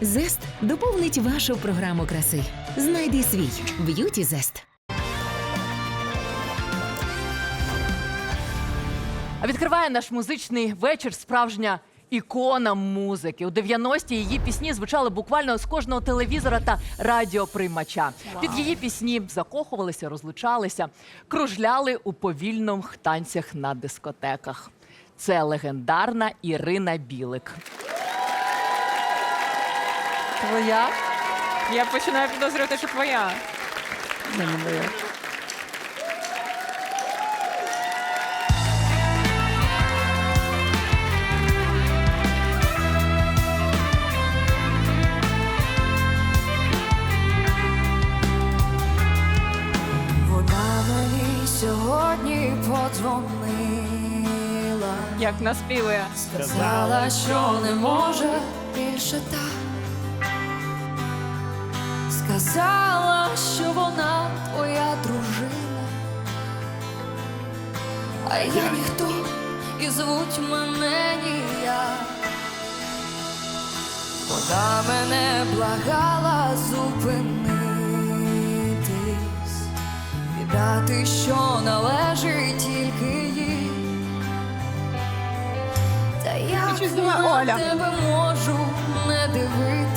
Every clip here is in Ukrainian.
Зест доповнить вашу програму краси. Знайди свій б'юті зест. А відкриває наш музичний вечір справжня ікона музики. У 90-ті її пісні звучали буквально з кожного телевізора та радіоприймача. Під її пісні закохувалися, розлучалися, кружляли у повільних танцях на дискотеках. Це легендарна Ірина Білик. Твоя? Я починаю підозрювати, що твоя. Не моя. Вона мені сьогодні подзвонила, Як наспівує. сказала, що не може більше так. Сказала, що вона твоя дружина, а я ніхто і звуть мене ніяк. Вона мене благала зупинитись, віддати, що належить тільки їй. Та я на тебе можу не дивитись.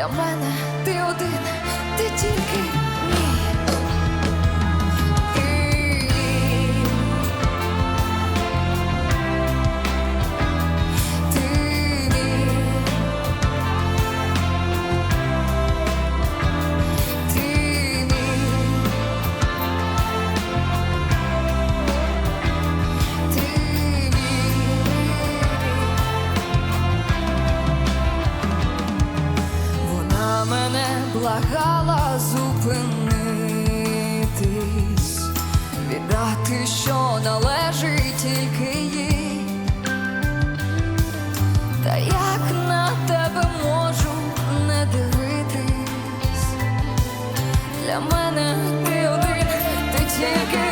Для мене. Ти один, благала зупинитись, віддати, що належить тільки їй. Та як на тебе можу не дивитись? Для мене ти один, ти тільки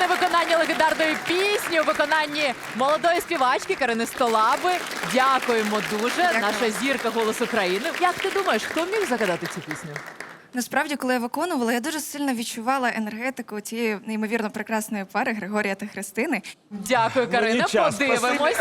Неймовірне виконання легендарної пісні у виконанні молодої співачки Карини Столаби. Дякуємо дуже. Наша зірка голос України. Як ти думаєш, хто міг загадати цю пісню? Насправді, коли я виконувала, я дуже сильно відчувала енергетику цієї неймовірно прекрасної пари Григорія та Христини. Дякую, Карина. нічого, Подивимось.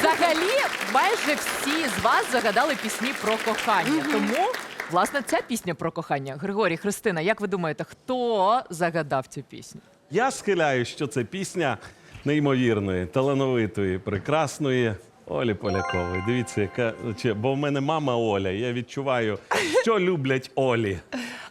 Взагалі, майже всі з вас загадали пісні про кохання. Тому, власне, ця пісня про кохання. Григорій, Христина, як ви думаєте, хто загадав цю пісню? Я схиляю, що це пісня неймовірної, талановитої, прекрасної Олі Полякової. Дивіться, яка бо в мене мама Оля. Я відчуваю, що люблять Олі.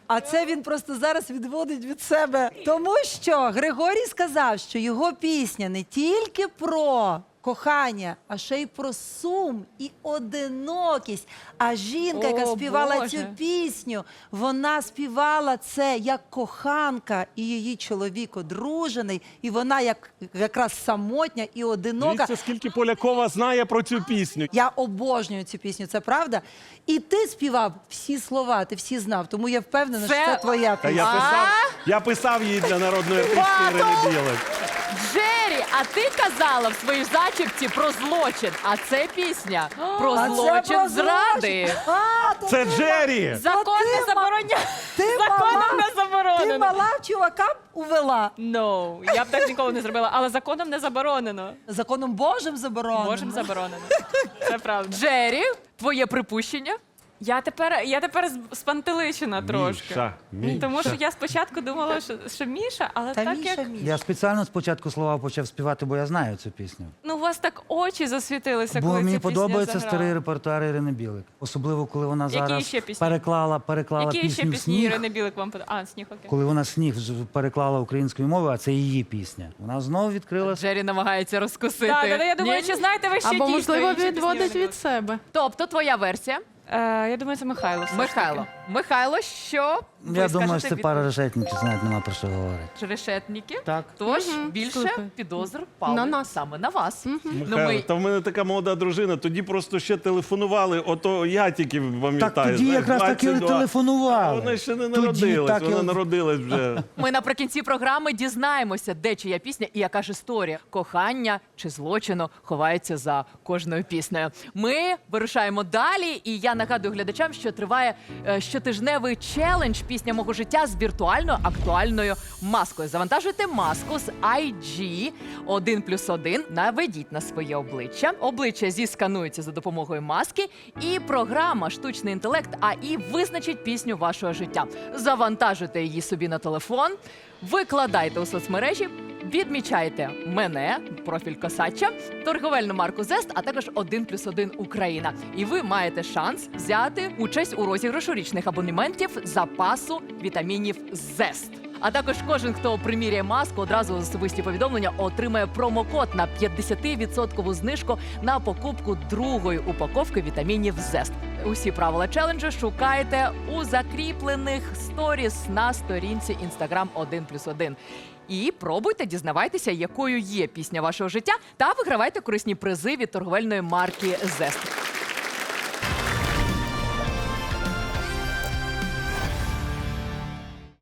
А це він просто зараз відводить від себе. Тому що Григорій сказав, що його пісня не тільки про кохання, а ще й про сум і одинокість. А жінка, яка О, співала Боже. цю пісню, вона співала це як коханка, і її чоловік одружений, і вона як якраз самотня і одинока. Дивіться, скільки Полякова знає про цю пісню. Я обожнюю цю пісню, це правда. І ти співав всі слова, ти всі знав. Тому я впевнена, Це- що це твоя Та пісня. я писав, я писав її для народної артистки Ірини Білик. Джері, а ти казала в своїй зачіпці про злочин. А це пісня про А це злочин про зради. злочин. А, то Це ти, Джері! Закон не забороняє. ти Законом мала, не ти заборонено. мала чувакам увела. No, я б так ніколи не зробила, але законом не заборонено. Законом Божим заборонено. Божим заборонено. Це правда. Джері, твоє припущення? Я тепер, я тепер з- спантеличена трошки. Міша, Міша. Тому що я спочатку думала, що, що Міша, але Та так Міша, як Міша. Я спеціально спочатку слова почав співати, бо я знаю цю пісню. ну у вас так очі засвітилися, Бо коли мені ця подобається заграла. старий репертуар Ірини Білик. Особливо, коли вона Які зараз ще пісні? переклала, переклала Які ще пісні «Сніг». Ірини Білик вам подобаються? А, сніг, окей. Коли вона сніг переклала українською мовою, а це її пісня. Вона знову відкрила Джері намагається розкусити. Так, да, я думаю, Ні? чи знаєте ви ще Або, дійсно можливо, інші пісні відводить Ірини від себе. Тобто, твоя версія? Е, я думаю, це Михайло. все таки. Михайло. Михайло, що ви Я думаю, скажете що це від пара решетників, знають, нема про що говорити. решетників? Так. Тож більше слухай. підозр пали На нас. саме на вас. Ну, Михайло, ми... та в мене така молода дружина, тоді просто ще телефонували, ото я тільки пам'ятаю. Так тоді знаєш, якраз таки 22. телефонували. Вона ще не Тоді народилась, так і вона народилась вже. Ми наприкінці програми дізнаємося, де чия пісня і яка ж історія кохання чи злочину ховається за кожною піснею. Ми вирушаємо далі, і я нагадую глядачам, що триває е, щотижневий челендж пісня мого життя з віртуально актуальною маскою. Завантажуйте маску з IG 1 плюс 1, наведіть на своє обличчя. Обличчя зісканується за допомогою маски, і програма штучний інтелект АІ визначить пісню вашого життя. Завантажуйте її собі на телефон, викладайте у соцмережі. Відмічайте мене, профіль Косача, торговельну марку Зест, а також 1 плюс 1 Україна. І ви маєте шанс взяти участь у розіграшу річних абонементів запасу вітамінів Зест. А також кожен, хто приміряє маску, одразу особисті повідомлення отримає промокод на 50% знижку на покупку другої упаковки вітамінів Зест. Усі правила челенджу шукайте у закріплених сторіс на сторінці Instagram 1 плюс 1. І пробуйте дізнавайтеся, якою є пісня вашого життя, та вигравайте корисні призи від торговельної марки Зест.